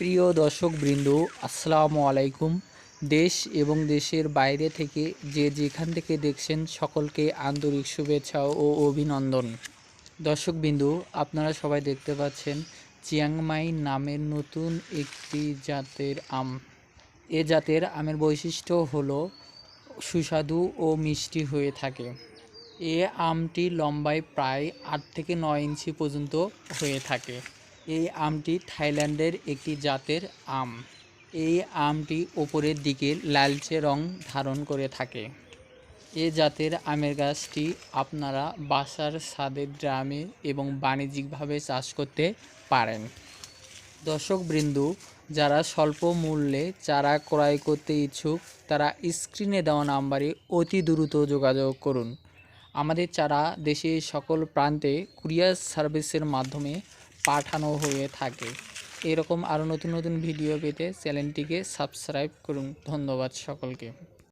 প্রিয় দর্শকবৃন্দ, আসসালামু আলাইকুম। দেশ এবং দেশের বাইরে থেকে যে যেখান থেকে দেখছেন সকলকে আন্তরিক শুভেচ্ছা ও অভিনন্দন। দর্শকবিন্দু, আপনারা সবাই দেখতে পাচ্ছেন চিয়াংমাই নামের নতুন একটি জাতের আম। এ জাতের আমের বৈশিষ্ট্য হলো সুস্বাদু ও মিষ্টি হয়ে থাকে। এ আমটি লম্বায় প্রায় আট থেকে নয় ইঞ্চি পর্যন্ত হয়ে থাকে। এই আমটি থাইল্যান্ডের একটি জাতের আম। এই আমটি ওপরের দিকে লালচে রং ধারণ করে থাকে। এ জাতের আমের গাছটি আপনারা বাসার ছাদের ড্রামে এবং বাণিজ্যিকভাবে চাষ করতে পারেন। দর্শকবৃন্দ, যারা স্বল্প মূল্যে চারা ক্রয় করতে ইচ্ছুক, তারা স্ক্রিনে দেওয়া নাম্বারে অতি দ্রুত যোগাযোগ করুন। আমাদের চারা দেশের সকল প্রান্তে কুরিয়ার সার্ভিসের মাধ্যমে পাঠানো হয়ে থাকে। এরকম আরও নতুন নতুন ভিডিও পেতে চ্যানেলটিকে সাবস্ক্রাইব করুন। ধন্যবাদ সকলকে।